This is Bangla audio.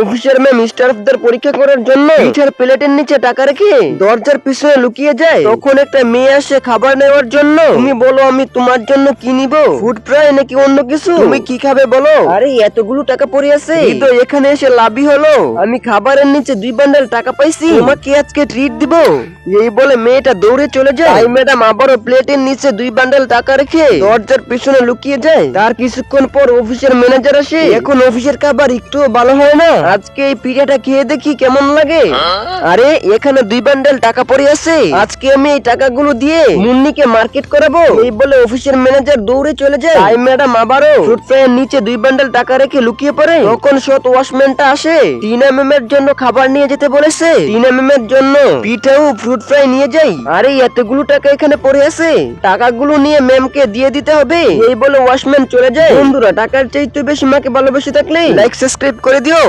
অফিসার ম্যাম স্টাফদের পরীক্ষা করার জন্য পিঠার প্লেটের নিচে টাকা রেখে দরজার পিছনে লুকিয়ে যায়। তখন একটা মেয়ে আসে খাবার নেওয়ার জন্য। তুমি বলো, আমি তোমার জন্য কি নিব? ফুড ফ্রাই নাকি অন্য কিছু? তুমি কি খাবে বলো? আরে, এতগুলো টাকা পড়ে আছে। তো এখানে এসে লাভই হলো। আমি খাবারের নিচে দুই বান্ডেল টাকা পাইছি। তোমাকে আজকে ট্রিট দিব। এই বলে মেয়েটা দৌড়ে চলে যায়। তাই ম্যাডাম আবারও প্লেটের নিচে দুই বান্ডেল টাকা রেখে দরজার পিছনে লুকিয়ে যায়। তার কিছুক্ষণ পর অফিসের ম্যানেজার আসে। এখন অফিসের খাবার একটু ভালো হয় না। আজকে এই পিঠাটা খেয়ে দেখি কেমন লাগে। আরে, এখানে দুই বান্ডেল টাকা পড়ে আছে। আজকে আমি এই টাকাগুলো দিয়ে মুন্নিকে মার্কেট করাবো। এই বলে অফিসের ম্যানেজার দৌড়ে চলে যায়। তাই ম্যাডাম আবারও ফ্রুট ফ্রাইয়ের নিচে দুই বান্ডেল টাকা রেখে লুকিয়ে পড়ে। তখন সৎ ওয়াশম্যানটা আসে। এম এর জন্য খাবার নিয়ে যেতে বলেছে। এম এর জন্য পিঠাও ফ্রুট ফ্রাই নিয়ে যাই। আরে, এতগুলো টাকা এখানে পড়ে আছে। টাকাগুলো নিয়ে ম্যামকে দিয়ে দিতে হবে। এই বলে ওয়াশম্যান চলে যায়। বন্ধুরা, টাকার চাইতে বেশি মাকে ভালোবেসে থাকলে লাইক সাবস্ক্রাইব করে দিও।